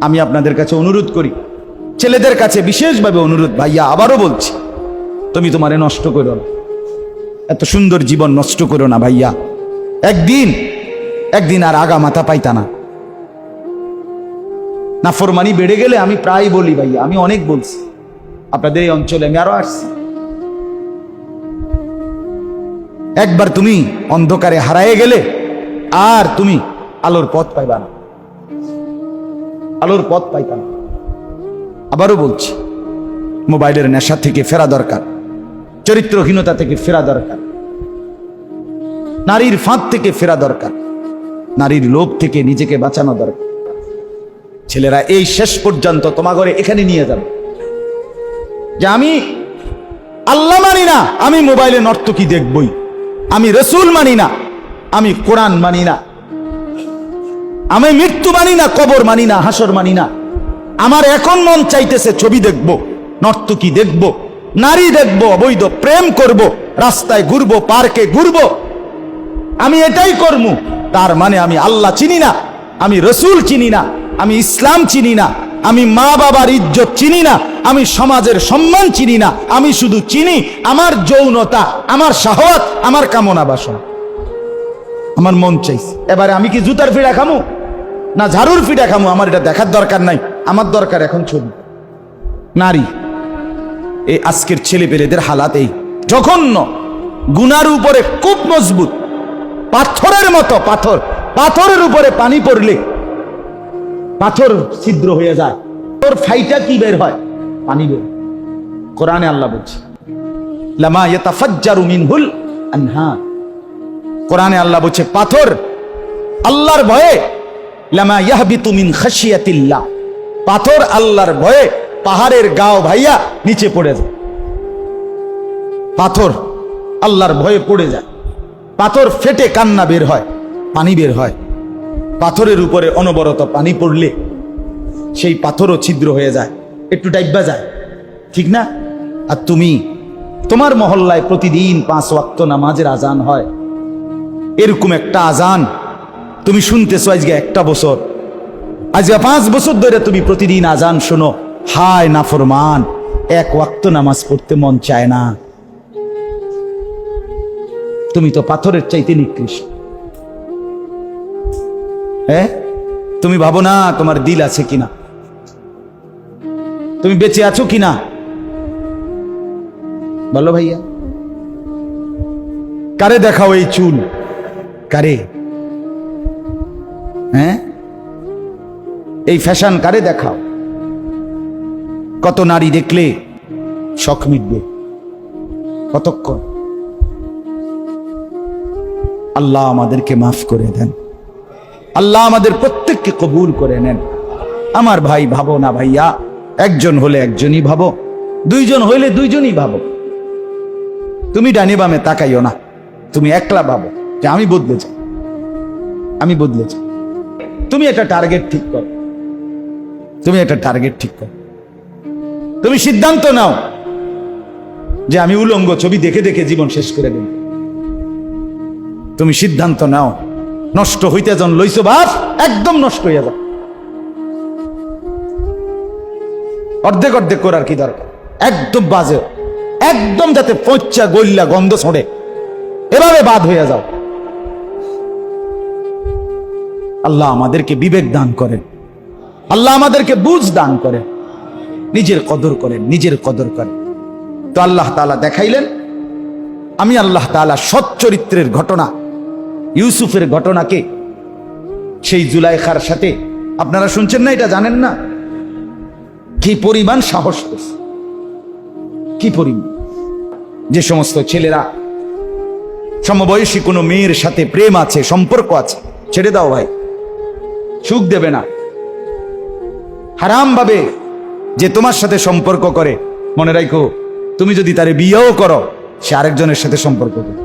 আমি আপনাদের কাছে অনুরোধ করি, ছেলেদের কাছে বিশেষভাবে অনুরোধ, ভাইয়া, আবারও বলছি, তুমি তোমারে নষ্ট করো না। এত সুন্দর জীবন নষ্ট করো না, ভাইয়া। একদিন একদিন আর আগা মাথা পাইতা না। নাফরমানি বেড়ে গেলে আমি প্রায় বলি, ভাইয়া, আমি অনেক বলছি। আপনাদের এই অঞ্চলে আমি আরও আসছি। একবার তুমি অন্ধকারে হারায়ে গেলে আর তুমি আলোর পথ পাইবা না। আলোর পথ পাইবা না আবারও বলছি, মোবাইলের নেশা থেকে ফেরা দরকার, চরিত্রহীনতা থেকে ফেরা দরকার, নারীর ফাঁদ থেকে ফেরা দরকার, নারীর লোভ থেকে নিজেকে বাঁচানো দরকার। ছেলেরা, এই শেষ পর্যন্ত তোমা ঘরে এখানে নিয়ে যাবে। যে আমি আল্লাহ মানি না, আমি মোবাইলে নর্তকী দেখবই, আমি রসুল মানি না, আমি কোরআন মানি না। আমি মৃত্যু মানি না, কবর মানি না, হাসর মানি না। আমার এখন মন চাইতেছে ছবি দেখব, নর্তকী দেখব, নারী দেখব, অবৈধ প্রেম করব, রাস্তায় ঘুরবো, পার্কে ঘুরবো। আমি এটাই করব তার মানে আমি আল্লাহ চিনি না, আমি রসুল চিনি না, আমি ইসলাম চিনি না, আমি মা বাবার ইজ্জত চিনি না, আমি সমাজের সম্মান চিনি না, আমি শুধু চিনি আমার যৌনতা, আমার সাহস, আমার কামনা বাসনা। আমার মন চাইছে। এবারে আমি কি জুতার ফিড়া খামু? না ঝাড়ুর ফিড়া খামু, আমার এটা দেখার দরকার নাই। আমার দরকার এখন ছবি। নারী, এই আজকের ছেলে পেলেদের হালাত এই। জঘন্য, গুনার উপরে খুব মজবুত। পাথরের মতো পাথর। পাথরের উপরে পানি পড়লে পাথর ছিদ্র হয়ে যায়। তোর ফাইটা কি বের হয়? পানি বের। কোরআনে আল্লাহ বলছে, লামা ইয়াতাফাজ্জারু মিনহুল আনহার। কোরআনে আল্লাহ বলছে, পাথর আল্লাহর ভয়ে লামা ইয়াহবিতু মিন খাশিয়াতিল্লাহ। পাথর আল্লাহর ভয়ে পাহাড়ের গাও ভাইয়া নিচে পড়ে যায়। পাথর আল্লাহর ভয়ে পড়ে যায়। পাথর ফেটে কান্না বের হয়, পানি বের হয়। পাথরের উপরে অনবরত পানি পড়লে সেই পাথরও ছিদ্র হয়ে যায়, একটু ডাইব্বা যায়। ঠিক না? আর তুমি, তোমার মহল্লায় প্রতিদিন পাঁচ ওয়াক্ত নামাজের আজান হয়। এরকম একটা আজান তুমি শুনতেছো আজকে একটা বছর। আজকে পাঁচ বছর ধরে তুমি প্রতিদিন আজান শোনো। হায় নাফরমান, এক ওয়াক্ত নামাজ পড়তে মন চায় না। তুমি তো পাথরের চাইতে নিকৃষ্ট। হ্যাঁ তুমি ভাবো না তোমার দিল আছে কিনা? তুমি বেঁচে আছো কিনা? বলো ভাইয়া। কারে দেখাও এই চুল? কারে? হ্যাঁ? এই ফ্যাশন কারে দেখাও? কত নারী দেখলে শখ মিটবে? কতক্ষণ? আল্লাহ আমাদেরকে মাফ করে দেন। আল্লাহ আমাদের প্রত্যেককে কবুল করে নেন। আমার ভাই ভাবো না ভাইয়া, একজন হলে একজনই ভাবো, দুইজন হইলে দুইজনই ভাবো। তুমি ডানে বামে তাকাইও না, তুমি একলা ভাবো যে আমি বদলে চাই আমি বদলে চাই তুমি একটা টার্গেট ঠিক করো। তুমি একটা টার্গেট ঠিক করো। তুমি সিদ্ধান্ত নাও যে আমি উলঙ্গ ছবি দেখে দেখে জীবন শেষ করে দেব। তুমি সিদ্ধান্ত নাও, নষ্ট হইতে যখন লইছো বাপ একদম নষ্ট হইয়া যাও। অর্ধেক অর্ধেক করার কি দরকার? একদম বাজে। একদম যাতে পচা গল্লা গন্ধ ছড়ে। এভাবে বাদ হইয়া যাও। আল্লাহ আমাদেরকে বিবেক দান করেন আল্লাহ আমাদেরকে বুঝ দান করেন নিজের কদর করেন নিজের কদর করেন তো আল্লাহ তাআলা দেখাইলেন, আমি আল্লাহ তাআলা সৎ চরিত্রের ঘটনা, ইউসুফের ঘটনাকে সেই জুলাইখার সাথে, আপনারা শুনছেন না, এটা জানেন না? কি পরিমাণ সাহস কি পরিমাণ। যে সমস্ত ছেলেরা, সমবয়সী কোনো মেয়ের সাথে প্রেম আছে, সম্পর্ক আছে, ছেড়ে দাও ভাই। সুখ দেবে না। হারাম ভাবে যে তোমার সাথে সম্পর্ক করে, মনে রাখো তুমি যদি তারে বিয়েও করো, সে আরেকজনের সাথে সম্পর্ক করে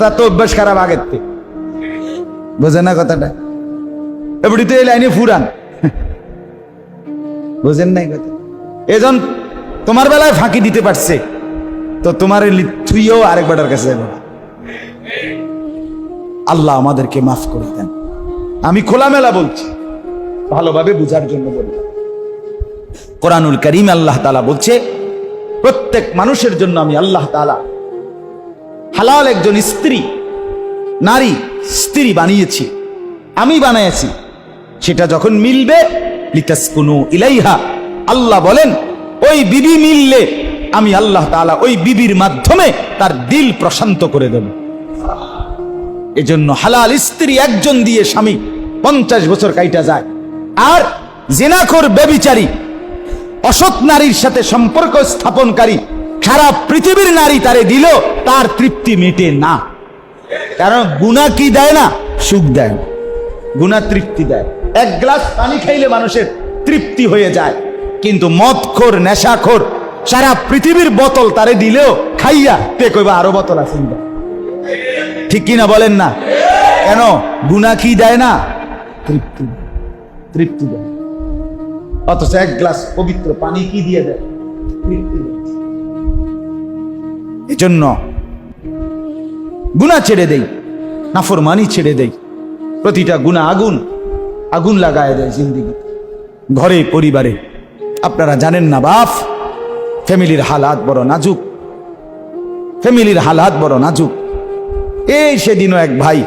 তার তো অভ্যাস খারাপ আগের থেকে। বোঝে না কথাটা? এবারে তো এই লাইনে ফুরান। বোঝেন নাই কথা? এজন তোমার বেলায় ফাঁকি দিতে পারছে, তো তোমার থুইও আরেকবারের কাছে যাবে। আল্লাহ আমাদেরকে মাফ করে দেন। আমি খোলামেলা বলছি। ভালোভাবে বুঝার জন্য বলি। কোরআনুল করিম আল্লাহ তালা বলছে, প্রত্যেক মানুষের জন্য আমি আল্লাহ তালা হালাল একজন স্ত্রী, নারী স্ত্রী বানিয়েছি, আমি বানিয়েছি সেটা যখন মিলবে, লিতাসকুনু ইলাইহা, আল্লাহ বলেন, ওই বিবি মিললে আমি আল্লাহ তাআলা ওই বিবির মাধ্যমে তার দিল প্রশান্ত করে দেব। এজন্য হালাল স্ত্রী একজন দিয়ে স্বামী পঞ্চাশ বছর কাইটা যায়। আর জেনাখোর বেবিচারী অসৎ নারীর সাথে সম্পর্ক স্থাপনকারী সারা পৃথিবীর নারী তারে দিল, তার তৃপ্তি মেটে না। কারণ গুণা কি দেয় না? সুখ দেয়। গুণা তৃপ্তি দেয়। এক গ্লাস পানি খাইলে মানুষের তৃপ্তি হয়ে যায়। কিন্তু মদখোর, নেশাখোর, সারা পৃথিবীর বোতল তারে দিলেও খাইয়া তে কইবা আরও বোতল আছে। ঠিক কিনা বলেন না? কেন? গুণা কি দেয় না? তৃপ্তি। তৃপ্তি দেয়। অথচ এক গ্লাস পবিত্র পানি কি দিয়ে দেয়? তৃপ্তি এজন্য গুণা ছেড়ে দেই, নাফরমানি ছেড়ে দেই। প্রতিটা গুণা আগুন আগুন লাগায় দেয় জিন্দিগি। ঘরে, পরিবারে, আপনারা জানেন না বাপ? ফ্যামিলির হালাত বড় নাজুক। ফ্যামিলির হালাত বড় নাজুক। এই সেদিনও এক ভাই।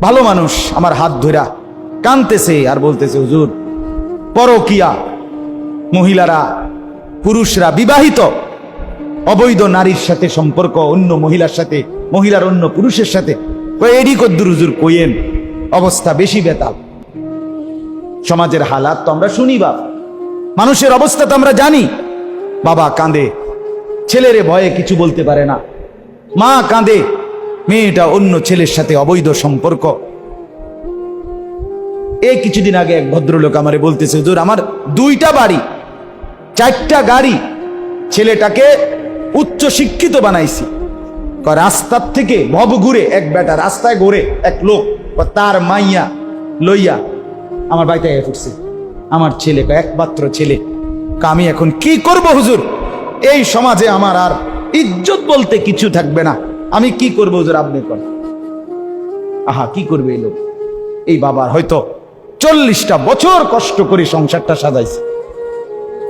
ভালো মানুষ আমার হাত ধরা কানতেছে আর বলতেছে, হুজুর, পরকিয়া, মহিলারা, পুরুষরা বিবাহিত। অবৈধ নারীর সাথে সম্পর্ক, অন্য মহিলার সাথে, মহিলার অন্য পুরুষের সাথে। এডি কদ্দুর হুজুর, কইয়েন, অবস্থা বেশি বেতাল। সমাজের হালাত তো আমরা শুনি, বাপ। মানুষের অবস্থা তো আমরা জানি। বাবা কাঁদে, ছেলেরে ভয়ে কিছু বলতে পারে না। মা কাঁদে। মেয়েটা অন্য ছেলের সাথে অবৈধ সম্পর্ক। এই কিছুদিন আগে এক ভদ্রলোক আমারে বলতেছে, হুজুর, আমার দুইটা বাড়ি, চারটা গাড়ি, ছেলেটাকে উচ্চ শিক্ষিত বানাইছি। রাস্তার থেকে ভব ঘুরে এক বেটা রাস্তায় ঘুরে এক লোক তার মাইয়া লইয়া আমার বাড়িতে ফুটছে আমার ছেলে একমাত্র ছেলে। আমি এখন কি করব হুজুর? এই সমাজে আমার আর ইজ্জত বলতে কিছু থাকবে না। আমি কি করব আপনি কর আহা, কি করবে এই লোক? এই বাবার হয়তো চল্লিশটা বছর কষ্ট করে সংসারটা সাজাইছে।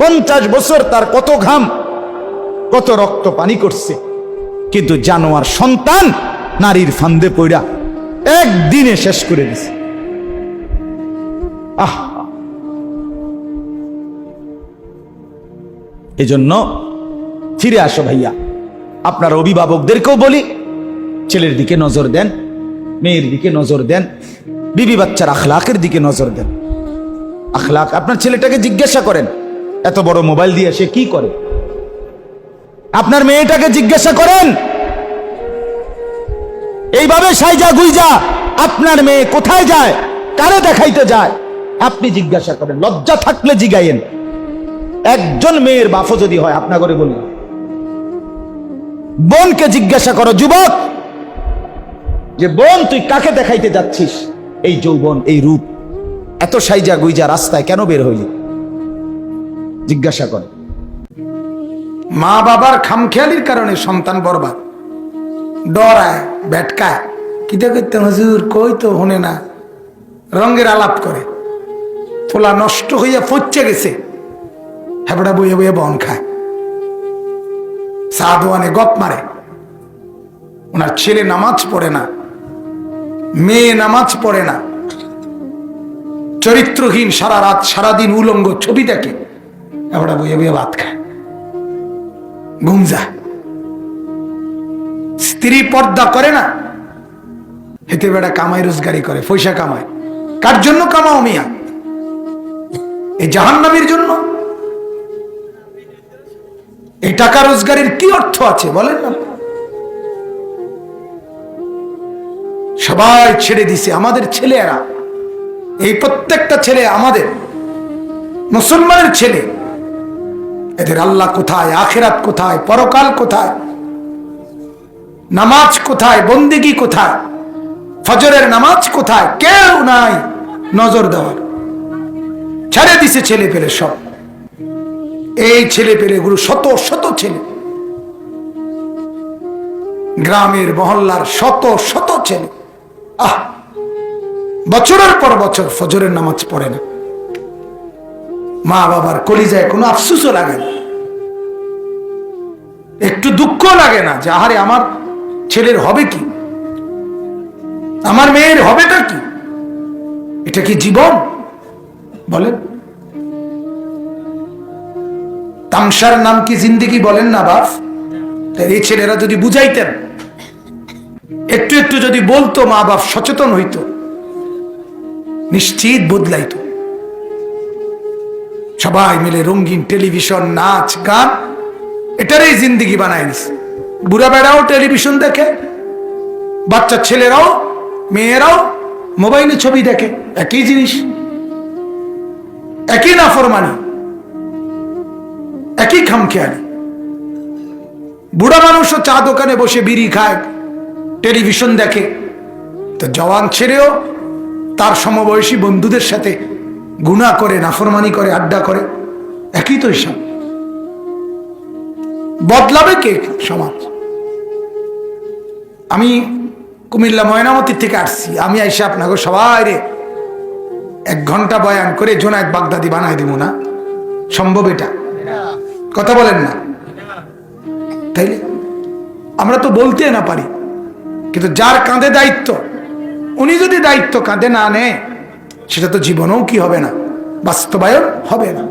পঞ্চাশ বছর তার কত ঘাম, কত রক্ত পানি করছে। কিন্তু জানোয়ার সন্তান নারীর ফান্দে পইরা একদিনে শেষ করে দিছে। আহ! এজন্য ফিরে আসো ভাইয়া। আপনার অভিভাবকদেরকেও বলি, ছেলের দিকে নজর দেন, মেয়ের দিকে নজর দেন, বিবি বাচ্চার আখলাকের দিকে নজর দেন। আখলাক, আপনার ছেলেটাকে জিজ্ঞাসা করেন, এত বড় মোবাইল দিয়ে সে কি করে? আপনার মেয়েটাকে জিজ্ঞাসা করেন, এইভাবে সাইজা গুইজা আপনার মেয়ে কোথায় যায়, কারে দেখাইতে যায়? আপনি জিজ্ঞাসা করেন, লজ্জা থাকলে জিগাইয়েন। একজন মেয়ের বাফও যদি হয়, আপনার করে বলুন। বোনকে জিজ্ঞাসা করো, যুবক, যে বোন, তুই কাকে দেখাইতে যাচ্ছিস? এই যৌবন, এই রূপ, এত সাইজা গুইজা রাস্তায় কেন বের হইলি? জিজ্ঞাসা কর। মা বাবার খামখেয়ালির কারণে সন্তান বরবাদ। ডরায় ব্যাটকায় কিতা করতে হুজুর, কই তো হনে না? রঙের আলাপ করে। ফোলা নষ্ট হইয়া ফচ্ছে গেছে। হেবড়া বইয়ে বইয়ে বন খায়। সাধুয়ানে গপ মারে। ওনার ছেলে নামাজ পড়ে না, মেয়ে নামাজ পড়ে না। চরিত্রহীন সারা রাত, সারাদিন উলঙ্গ ছবি দেখে। হেবড়া বইয়ে বইয়ে ভাত খায়। যায়। স্ত্রী পর্দা করে না। হেতে বেড়া কামাই রোজগারি করে, পয়সা কামায়। কার জন্য কামাও মিয়া? এই জাহান্নামের জন্য? এই টাকা রোজগারের কি অর্থ আছে বলেন না? সবাই ছেড়ে দিছে, আমাদের ছেলেরা। এই প্রত্যেকটা ছেলে আমাদের, মুসলমানের ছেলে। এদের আল্লাহ কোথায়, আখেরাত কোথায়, পরকাল কোথায়, নামাজ কোথায়, বন্দিগি কোথায়, ফজরের নামাজ কোথায়, কেউ নাই নজর দেওয়ার। ছেড়ে দিছে ছেলে পেলে সব। এই ছেলে পেলে গুরু, শত শত ছেলে। গ্রামের মহল্লার শত শত ছেলে। আহ! বছরের পর বছর ফজরের নামাজ পড়ে না। মা বাবার কলিজায় কোনো আফসুসও লাগে না। একটু দুঃখ লাগে না যে, আহারে, আমার ছেলের হবে কি? আমার মেয়ের হবেটা কি? এটা কি জীবন? বলেন। তামসার নাম কি জিন্দিগি বলেন না, বাপ? এই ছেলেরা যদি বুঝাইতেন, একটু একটু যদি বলতো, মা বাপ সচেতন হইতো, নিশ্চিত বদলাইতো। সবাই মিলে রঙিন টেলিভিশন, নাচ, গান, এটারই জিন্দিগি বানায় নিস বুড়া বেড়াও টেলিভিশন দেখে, বাচ্চা ছেলেরাও, মেয়েরাও মোবাইলে ছবি দেখে, একই জিনিস, একই নাফরমানি। একই খামখেয়ালি। বুড়া মানুষও চা দোকানে বসে বিড়ি খায়, টেলিভিশন দেখে। তো জওয়ান ছেড়েও তার সমবয়সী বন্ধুদের সাথে গুণা করে, নাফরমানি করে, আড্ডা করে। একই তো হিসাব। বদলাবে কে সমাজ? আমি কুমিল্লা ময়নামতির থেকে আসছি। আমি আইসা আপনাকে সবাই রে এক ঘণ্টা বয়ান করে জোনায়দ বাগদাদি বানাই দিব না? সম্ভব এটা? কথা বলেন না। তাইলে আমরা তো বলতে না পারি। কিন্তু যার কাঁধে দায়িত্ব, উনি যদি দায়িত্ব কাঁধে না নেয়, সেটা তো জীবনেও কি হবে না? বাস্তবায়ন হবে না।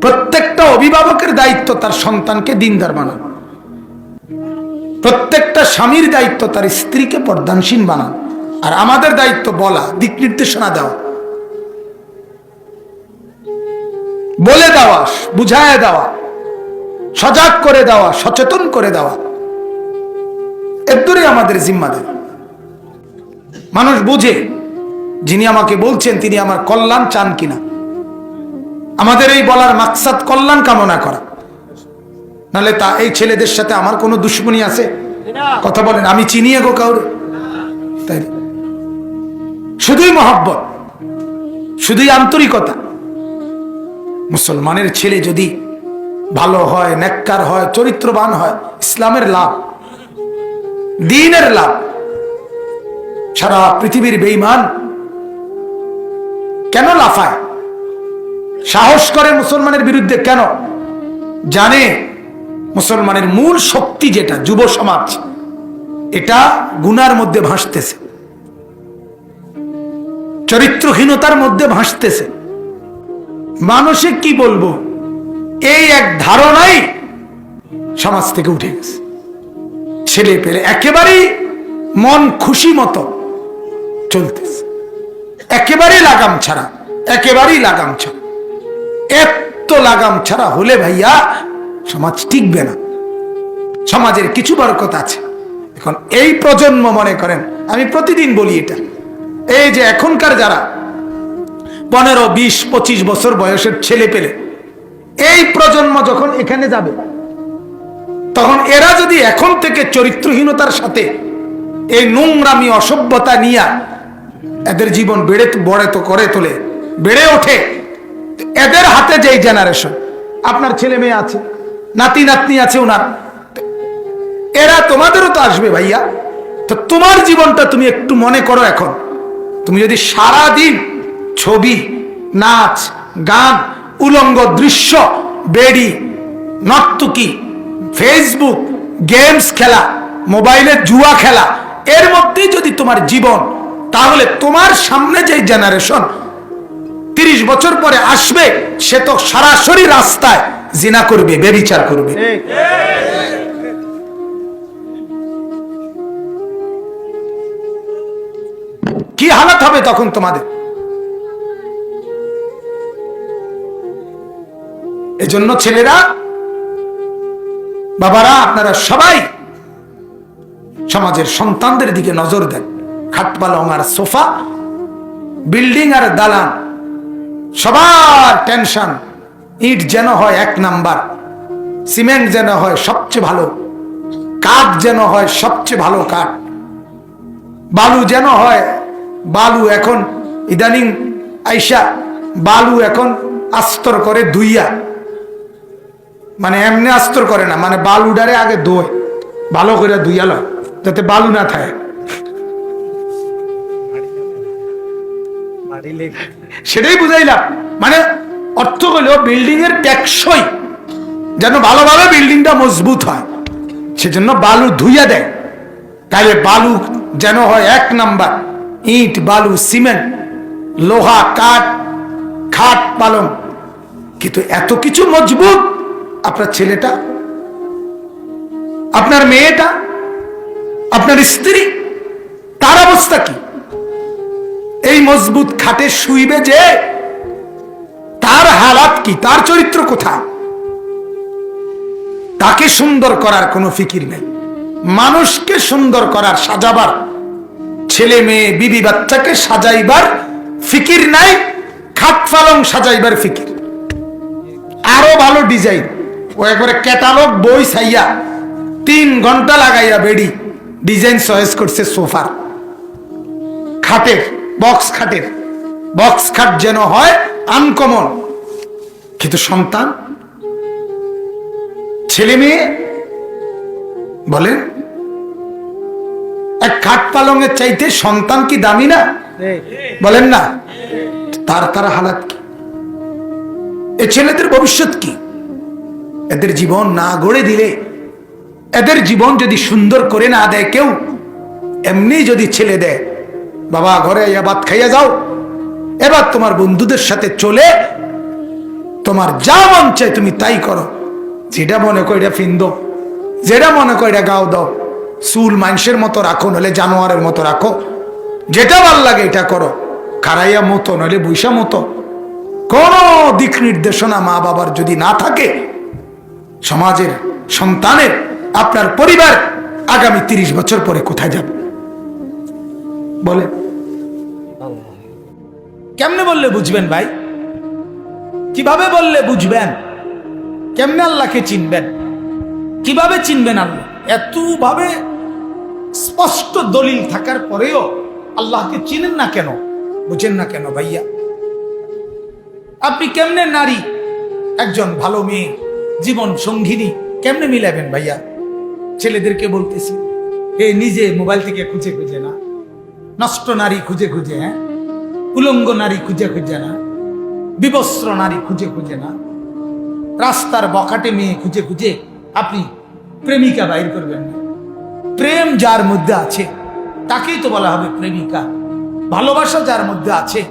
প্রত্যেকটা অভিভাবকের দায়িত্ব তার সন্তানকে দিনদার বানান। প্রত্যেকটা স্বামীর দায়িত্ব তার স্ত্রীকে পর্দানসীন বানান। আর আমাদের দায়িত্ব বলা, দিক নির্দেশনা দেওয়া। বলে দেওয়া, বুঝায় দেওয়া, সজাগ করে দেওয়া, সচেতন করে দেওয়া। এর আমাদের জিম্মাদের মানুষ বুঝে, যিনি আমাকে বলছেন তিনি আমার কল্যাণ চান কিনা। আমাদের এই বলার মাকসাদ কল্যাণ কামনা করা। নাহলে তা, এই ছেলেদের সাথে আমার কোনো দুশ্মনী আছে? কথা বলেন, আমি চিনি গো কাউরে? তাই শুধুই মহব্বত, শুধুই আন্তরিকতা। মুসলমানের ছেলে যদি ভালো হয়, নেককার হয়, চরিত্রবান হয়, ইসলামের লাভ, দিনের লাভ, সারা পৃথিবীর বেইমান কেন লাফায়? সাহস করে মুসলমানের বিরুদ্ধে কেন? জানে মুসলমানের মূল শক্তি যেটা, যুব সমাজ, এটা গুনার মধ্যে ভাসতেছে। চরিত্রহীনতার মধ্যে ভাসতেছে। মানুষে কি বলব? এই এক ধারণাই সমাজ থেকে উঠে গেছে। ছেলে পেলে একেবারেই মন খুশি মতো চলতেছে। একেবারেই লাগাম ছাড়া, একেবারেই লাগাম ছাড়া। এত লাগাম ছাড়া হলে ভাইয়া সমাজ টিকবে না। সমাজের কিছু বরকত আছে। এখন এই প্রজন্ম মনে করেন, আমি প্রতিদিন বলি এটা। এই যে এখনকার যারা পনেরো, বিশ, পঁচিশ বছর বয়সের ছেলে পেলে। এই প্রজন্ম যখন এখানে যাবে, তখন এরা যদি এখন থেকে চরিত্রহীনতার সাথে এই নোংরামি, অসভ্যতা নিয়ে এদের জীবন বেড়ে বড়ে তো, করে তোলে, বেড়ে ওঠে, এদের হাতে যেই জেনারেশন আপনার ছেলে মেয়ে আছে, নাতি, নাতনি আছে ওনার, এরা তোমাদেরও তো আসবে ভাইয়া। তো তোমার জীবনটা তুমি একটু মনে করো এখন। তুমি যদি সারা দিন ছবি নাচ গান উলঙ্গ দৃশ্য বেড়ি নর্তুকি ফেসবুক গেমস খেলা মোবাইলে জুয়া খেলা এর মধ্যে যদি তোমার জীবন তাহলে তোমার সামনে যে জেনারেশন তিরিশ বছর পরে আসবে সে তো সরাসরি রাস্তায় জিনা করবে বেবিচার করবে। কি হালাত হবে তখন তোমাদের? এজন্য ছেলেরা, বাবারা, আপনারা সবাই সমাজের সন্তানদের দিকে নজর দেন। খাট, পালং আর সোফা, বিল্ডিং আর দালান, সবার টেনশন, ইট যেন হয় এক নাম্বার, সিমেন্ট যেন হয় সবচেয়ে ভালো, কাঠ যেন হয় সবচেয়ে ভালো কাঠ, বালু যেন হয়, বালু এখন, ইদানিং আইসা, বালু এখন আস্তর করে দুইয়া মানে এমনি আস্তর করে না মানে বালুডারে আগে দোয়, ভালো করে লয়, যাতে বালু না থাকে। সেটাই বুঝাইলাম। মানে অর্থ হলো বিল্ডিং এর টেকসই যেন ভালোভাবে বিল্ডিংটা মজবুত হয়, সেজন্য বালু ধুইয়া দেয়। তাহলে বালু যেন হয় এক নাম্বার, ইট, বালু, সিমেন্ট, লোহা, কাঠ, খাট, পালং। কিন্তু এত কিছু মজবুত আপনার ছেলেটা, আপনার মেয়েটা, আপনার স্ত্রী, তার অবস্থা কি? এই মজবুত খাটে শুইবে যে তার হালাত কি? তার চরিত্র কোথায়? তাকে সুন্দর করার কোনো ফিকির নেই। মানুষকে সুন্দর করার, সাজাবার, ছেলে মেয়ে, বিবি বাচ্চাকে সাজাইবার ফিকির নাই খাত ফালং সাজাইবার ফিকির। আরও ভালো ডিজাইন। ও একবারে ক্যাটালগ বই ছাইয়া তিন ঘণ্টা লাগাইয়া বেডি ডিজাইন চয়েস করছে সোফার খাটের বক্স খাটের। বক্স খাট যেন হয় আনকমন কিন্তু সন্তান, ছেলে মেয়ে, বলেন, এক খাট পালংয়ের চাইতে সন্তান কি দামি না? বলেন না। তার তার হালাত কি? এ ছেলেদের ভবিষ্যৎ কি? এদের জীবন না গড়ে দিলে, এদের জীবন যদি সুন্দর করে না দেয় কেউ, এমনি যদি ছেলে দেয়, বাবা ঘরে ভাত খাইয়া যাও, এবার তোমার বন্ধুদের সাথে চলে, তোমার যা মন চায় তুমি তাই করো। যেটা মনে করো এটা ফিন্দ যেটা মনে করো এটা গাও দাও, চুল মানুষের মতো রাখো নলে জানোয়ারের মতো রাখো। যেটা ভালো লাগে এটা করো খারাইয়া মতো নলে বৈশা মতো। কোনো দিক নির্দেশনা মা বাবার যদি না থাকে সমাজের সন্তানের, আপনার পরিবার আগামী তিরিশ বছর পরে কোথায় যাবে? বলে। কেমনে বললে বুঝবেন ভাই? কীভাবে বললে বুঝবেন? কেমনে আল্লাহকে চিনবেন? কীভাবে চিনবেন আল্লাহ? এতভাবে স্পষ্ট দলিল থাকার পরেও আল্লাহকে চিনেন না কেন? বুঝেন না কেন ভাইয়া? আপনি কেমনে নারী? একজন ভালো মেয়ে জীবন সঙ্গিনী, কেমনে মিলাবেন ভাইয়া? ছেলেদেরকে বলতেছি এ নিজে মোবাইল থেকে খুঁজে খুঁজে না। নষ্ট নারী খুঁজে খুঁজে হ্যাঁ? উলঙ্গ নারী খুঁজে খুঁজে না। বিবস্ত্র নারী খুঁজে খুঁজে না। রাস্তার বখাটে মেয়ে খুঁজে খুঁজে আপনি প্রেমিকা বাইর করবেন না। প্রেম যার মধ্যে আছে, তাকেই তো বলা হবে প্রেমিকা। ভালোবাসা যার মধ্যে আছে,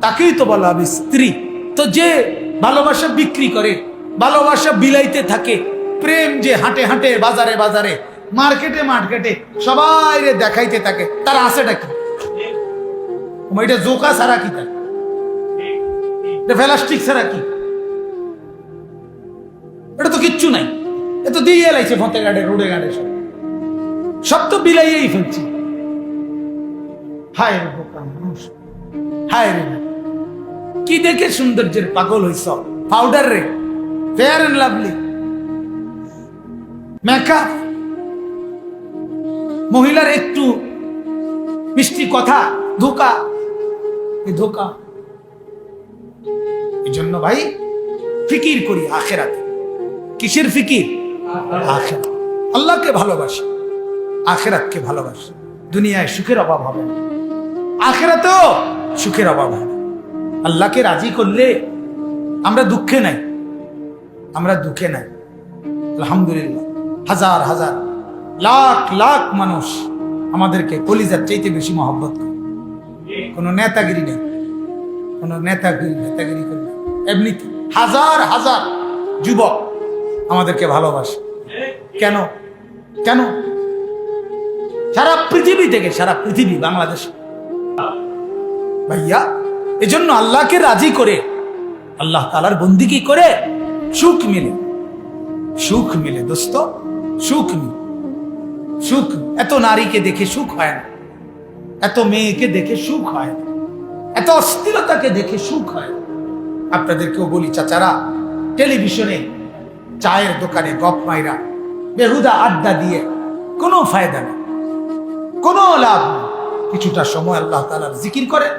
তাকেই তো বলা হবে স্ত্রী। তো যে ভালোবাসা বিক্রি করে ভালোবাসা বিলাইতে থাকে। প্রেম যে হাঁটে হাঁটে, বাজারে বাজারে, মার্কেটে মার্কেটে সবাই রে দেখাইতে থাকে। তার আছেটা কি? এটা জোকা ছাড়া কি তার? এটা ফেলাস্টিক ছাড়া কি? এটা তো কিচ্ছু নাই। এ তো দিয়ে লাইছে ফতে গাড়ে রোডে গাড়ে সব। সব তো বিলাইয়েই ফেলছি। হায় রে বোকা মানুষ। হায় রে কি দেখে সৌন্দর্যের পাগল হইছ? পাউডার রে। ফেয়ার এন্ড লাভলি মেকআপ মহিলার একটু মিষ্টি কথা, ধোকা। ধোকা। এই জন্য ভাই, ফিকির করি আখেরাতে। কিসের ফিকির? আখেরাত। আল্লাহকে ভালোবাসি, আখেরাতকে ভালোবাসি। দুনিয়ায় সুখের অভাব হবে আখেরাতেও সুখের অভাব হবে আল্লাহকে রাজি করলে আমরা দুঃখে নাই। আমরা দুঃখে নাই। আলহামদুলিল্লাহ। হাজার হাজার, লাখ লাখ মানুষ আমাদেরকে কলিজার চাইতে বেশি মহব্বত করে। কোনো নেতাগিরি নেই। কোনো নেতাগিরি নেতাগিরি করে না। এমনিতে হাজার হাজার যুবক আমাদেরকে ভালোবাসে। কেন? কেন? সারা পৃথিবী থেকে, সারা পৃথিবী, বাংলাদেশ। ভাইয়া, এজন্য আল্লাহকে রাজি করে, আল্লাহ তালার বন্দিকি করে সুখ মিলে। সুখ মিলে, দোস্ত, সুখ মিলে। সুখ, এত নারীকে দেখে সুখ হয় না। এত মেয়েকে দেখে সুখ হয় না। এত অস্থিরতাকে দেখে সুখ হয়। আপনাদেরকেও বলি, চাচারা, টেলিভিশনে চায়ের দোকানে গপ মাইরা বেহুদা আড্ডা দিয়ে কোনো ফায়দা নেই। কোনো লাভ নেই। কিছুটা সময় আল্লাহ তালার জিকির করেন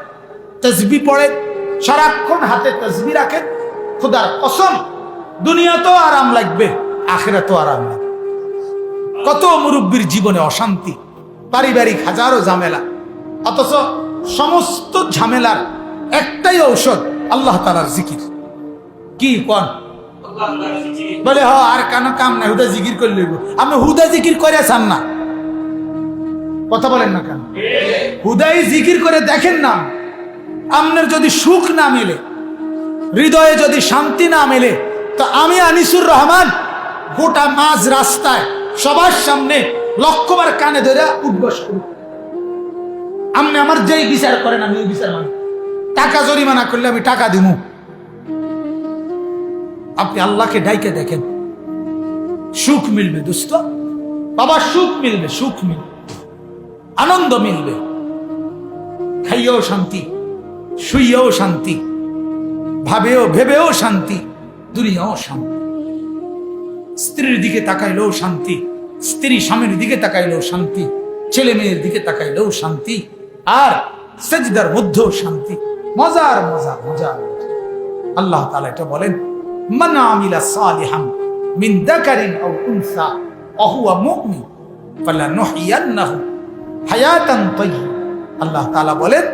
তসবি পড়েন, সারাক্ষণ হাতে তসবি রাখেন। খুদার কসম দুনিয়া তো আরাম লাগবে, আখেরা তো আরাম লাগবে। কত মুরব্বীর জীবনে অশান্তি, পারিবারিক হাজারো ঝামেলা, অথচ সমস্ত ঝামেলার একটাই ঔষধ, আল্লাহ তালার জিকির। কি কন? বলে, হ, আর কেন কাম নাই, হুদা জিকির করে লইব। আপনি হুদা জিকির করে চান না। কথা বলেন না কেন? হুদাই জিকির করে দেখেন না। আপনার যদি সুখ না মেলে, হৃদয়ে যদি শান্তি না মেলে তো আমি আনিসুর রহমান গোটা মাঝ রাস্তায় সবার সামনে লক্ষ্যবার কানে ধরে উদ্বাস করি আপনি আমার যেই বিচার করেন আমি ওই বিচার মানি। টাকা জরিমানা করলে আমি টাকা দিব আপনি আল্লাহকে ডাইকে দেখেন। সুখ মিলবে দোস্ত বাবা, সুখ মিলবে সুখ মিলবে। আনন্দ মিলবে। খাইয়েও শান্তি শুইয়েও শান্তি, ভাবেও, ভেবেও শান্তি। দুনিয়াও শান্তি। স্ত্রীর দিকে তাকাইলেও শান্তি, স্ত্রী স্বামীর দিকে তাকাইলেও শান্তি, ছেলে মেয়ের দিকে তাকাইলেও শান্তি, আর সেজদার মধ্যেও শান্তি। মজার মজা মজা আল্লাহ তাআলা এটা বলেন, মান আমিলা সালিহাম মিন দাকারিন আও উনসা ওয়া মুমিন ফালানুহইয়ান্নাহু হায়াতান তাইয়্যিবা। আল্লাহ তাআলা বলেন,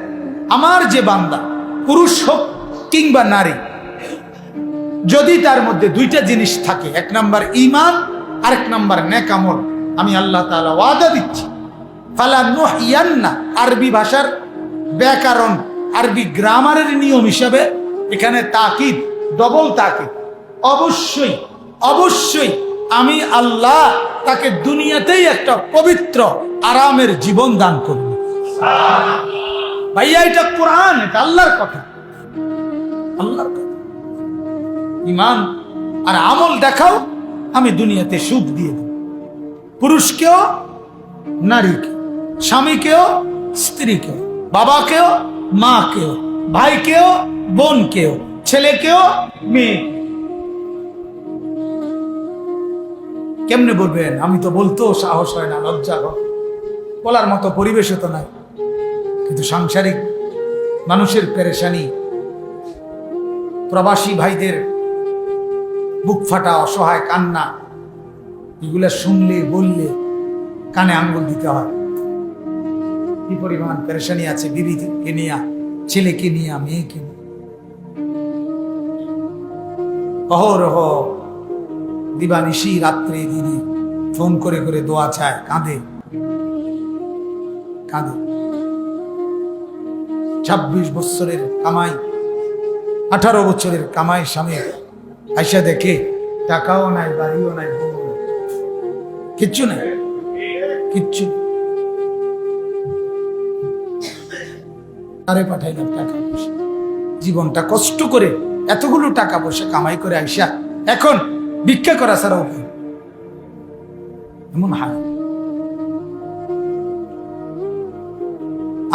আমার যে বান্দা পুরুষ হোক কিংবা নারী যদি তার মধ্যে দুইটা জিনিস থাকে, এক নাম্বার ইমান আরেক নাম্বার নেকামল আমি আল্লাহ তাআলা ওয়াদা দিচ্ছি। ফালা নুহিয়ান্না আরবি ভাষার ব্যাকরণ, আরবি গ্রামারের নিয়ম হিসাবে এখানে তাকিদ ডবল তাকিদ। অবশ্যই অবশ্যই আমি আল্লাহ তাকে দুনিয়াতেই একটা পবিত্র, আরামের জীবন দান করব। ভাইয়া, এটা কোরআন, এটা আল্লাহর কথা। আল্লাহর কথা। ইমান আর আমল দেখাও, আমি দুনিয়াতে সুখ দিয়ে দেব। পুরুষকেও, নারীকে, স্বামীকেও, স্ত্রীকেও, বাবাকেও, মাকেও, ভাইকেও, বোনকেও, ছেলেকেও মেয়ে কেমনে বলবেন? আমি তো বলতেও সাহস হয় না, লজ্জা হয়। বলার মতো পরিবেশও তো নাই। কিন্তু সাংসারিক মানুষের পেরেশানি, প্রবাসী ভাইদের বুক ফাটা, অসহায়, কান্না, এগুলা শুনলে, বললে কানে আঙ্গুল দিতে হয়। কি পরিমাণ পেরেশানি আছে বিবিকে নিয়া, ছেলেকে নিয়া, মেয়েকে নিয়া। অহরহ দিবানিশি রাত্রে দিনে ফোন করে করে দোয়া চায়, কাঁদে। কাঁদে। ছাব্বিশ বছরের কামাই, আঠারো বছরের কামাই স্বামী আইসা দেখে, টাকাও নাই, বাড়িও নাই। কিচ্ছু নাই। কিচ্ছু আরে পাঠাইলাম টাকা পয়সা। জীবনটা কষ্ট করে এতগুলো টাকা পয়সা কামাই করে আইসা এখন ভিক্ষা করা ছাড়া নেই। এমন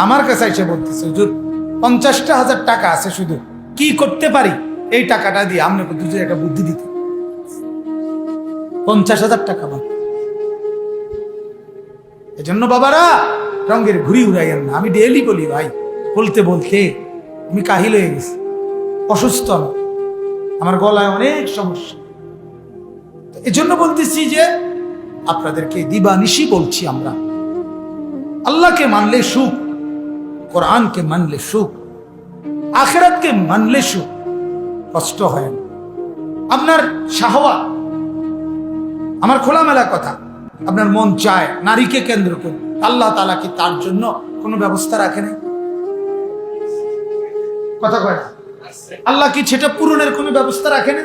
আমার কাছে এসে বলতেছে, হুজুর, পঞ্চাশটা হাজার টাকা আছে শুধু। কি করতে পারি? এই টাকাটা দিয়ে আপনাকে দুজন একটা বুদ্ধি দিতে। পঞ্চাশ হাজার টাকা বাদ। এজন্য বাবারা, রঙের ঘুরি উড়াইয়েন না। আমি ডেলি বলি, ভাই, বলতে বলতে আমি কাহিল হয়ে গেছি। অসুস্থ আমার। গলায় অনেক সমস্যা। এজন্য বলতেছি যে, আপনাদেরকে দিবানিশি বলছি আমরা। আল্লাহকে মানলে সুখ, কোরআনকে মানলে সুখ, আখেরাতকে মানলে সুখ। কষ্ট হয় না। আপনার শাহওয়া আমার খোলামেলা কথা, আপনার মন চায় নারীকে কেন্দ্র করে, আল্লাহ তালা কি তার জন্য কোনো ব্যবস্থা রাখে নাই? কথা কয় আল্লাহ কি সেটা পূরণের কোনো ব্যবস্থা রাখে না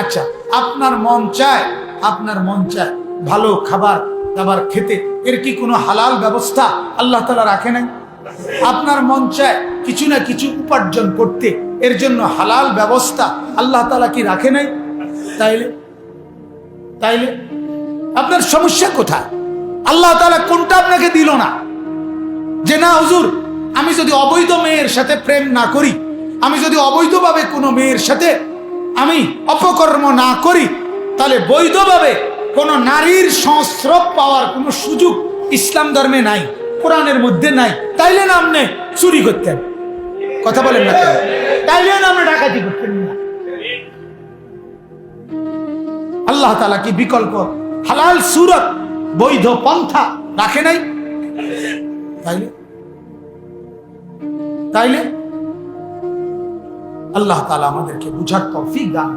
আচ্ছা আপনার মন চায়, আপনার মন চায় ভালো খাবার দাবার খেতে, এর কি কোনো হালাল ব্যবস্থা আল্লাহ তালা রাখে নাই? আপনার মন চায় কিছু না কিছু উপার্জন করতে এর জন্য হালাল ব্যবস্থা আল্লাহ তালা কি রাখে নাই? তাইলে তাইলে আপনার সমস্যা কোথায়? আল্লাহ তালা কোনটা আপনাকে দিল না? যে না, হুজুর, আমি যদি অবৈধ মেয়ের সাথে প্রেম না করি, আমি যদি অবৈধভাবে কোনো মেয়ের সাথে আমি অপকর্ম না করি, তাহলে বৈধভাবে কোনো নারীর সংস্রব পাওয়ার কোনো সুযোগ ইসলাম ধর্মে নাই, কোরআনের মধ্যে নাই, তাইলে না আপনি চুরি করতেন। কথা বলেন না? আপনি ডাকাতি আল্লাহ তালা কি বিকল্প? হালাল সুরত, বৈধ পন্থা রাখে নাই? তাইলে? তাইলে? আল্লাহ তালা আমাদেরকে বুঝার দান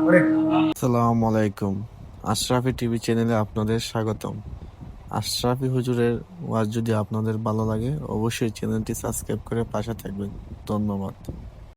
আসসালামু আলাইকুম। আশরাফি টিভি চ্যানেলে আপনাদের স্বাগতম। আশরাফি হুজুরের ওয়াজ যদি আপনাদের ভালো লাগে, অবশ্যই চ্যানেলটি সাবস্ক্রাইব করে পাশে থাকবেন। ধন্যবাদ।